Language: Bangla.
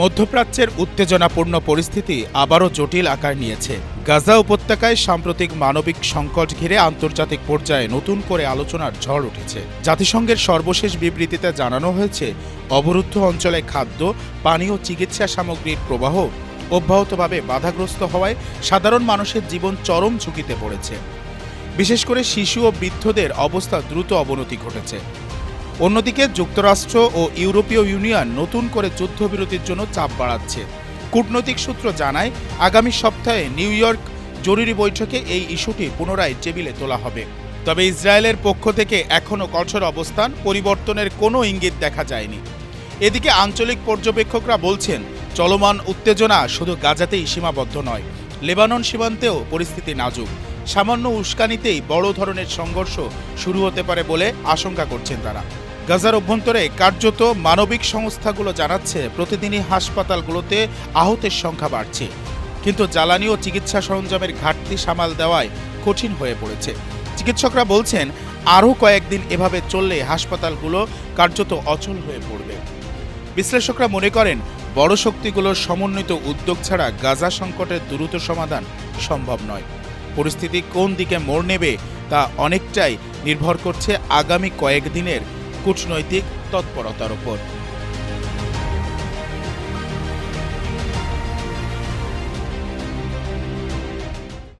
মধ্যপ্রাচ্যের উত্তেজনাপূর্ণ পরিস্থিতি আবারও জটিল আকার নিয়েছে। গাজা উপত্যকায় সাম্প্রতিক মানবিক সংকট ঘিরে আন্তর্জাতিক পর্যায়ে নতুন করে আলোচনার ঝড় উঠেছে। জাতিসংঘের সর্বশেষ বিবৃতিতে জানানো হয়েছে, অবরুদ্ধ অঞ্চলে খাদ্য, পানি ও চিকিৎসা সামগ্রীর প্রবাহ অব্যাহতভাবে বাধাগ্রস্ত হওয়ায় সাধারণ মানুষের জীবন চরম ঝুঁকিতে পড়েছে। বিশেষ করে শিশু ও বৃদ্ধদের অবস্থা দ্রুত অবনতি ঘটেছে। অন্যদিকে যুক্তরাষ্ট্র ও ইউরোপীয় ইউনিয়ন নতুন করে যুদ্ধবিরতির জন্য চাপ বাড়াচ্ছে। কূটনৈতিক সূত্র জানায়, আগামী সপ্তাহে নিউ ইয়র্ক জরুরি বৈঠকে এই ইস্যুটি পুনরায় টেবিলে তোলা হবে। তবে ইসরায়েলের পক্ষ থেকে এখনও কঠোর অবস্থান, পরিবর্তনের কোনো ইঙ্গিত দেখা যায়নি। এদিকে আঞ্চলিক পর্যবেক্ষকরা বলছেন, চলমান উত্তেজনা শুধু গাজাতেই সীমাবদ্ধ নয়, লেবানন সীমান্তেও পরিস্থিতি নাজুক। সামান্য উস্কানিতেই বড় ধরনের সংঘর্ষ শুরু হতে পারে বলে আশঙ্কা করছেন তারা। গাজার অভ্যন্তরে কার্যত মানবিক সংস্থাগুলো জানাচ্ছে, প্রতিদিনই হাসপাতালগুলোতে আহতের সংখ্যা বাড়ছে। কিন্তু জ্বালানি ও চিকিৎসা সরঞ্জামের ঘাটতি সামাল দেওয়ায় কঠিন হয়ে পড়েছে। চিকিৎসকরা বলছেন, আরও কয়েকদিন এভাবে চললে হাসপাতালগুলো কার্যত অচল হয়ে পড়বে। বিশ্লেষকরা মনে করেন, বড় শক্তিগুলোর সমন্বিত উদ্যোগ ছাড়া গাজা সংকটের দ্রুত সমাধান সম্ভব নয়। পরিস্থিতি কোন দিকে মোড় নেবে তা অনেকটাই নির্ভর করছে আগামী কয়েকদিনের কূটনৈতিক তৎপরতার ওপর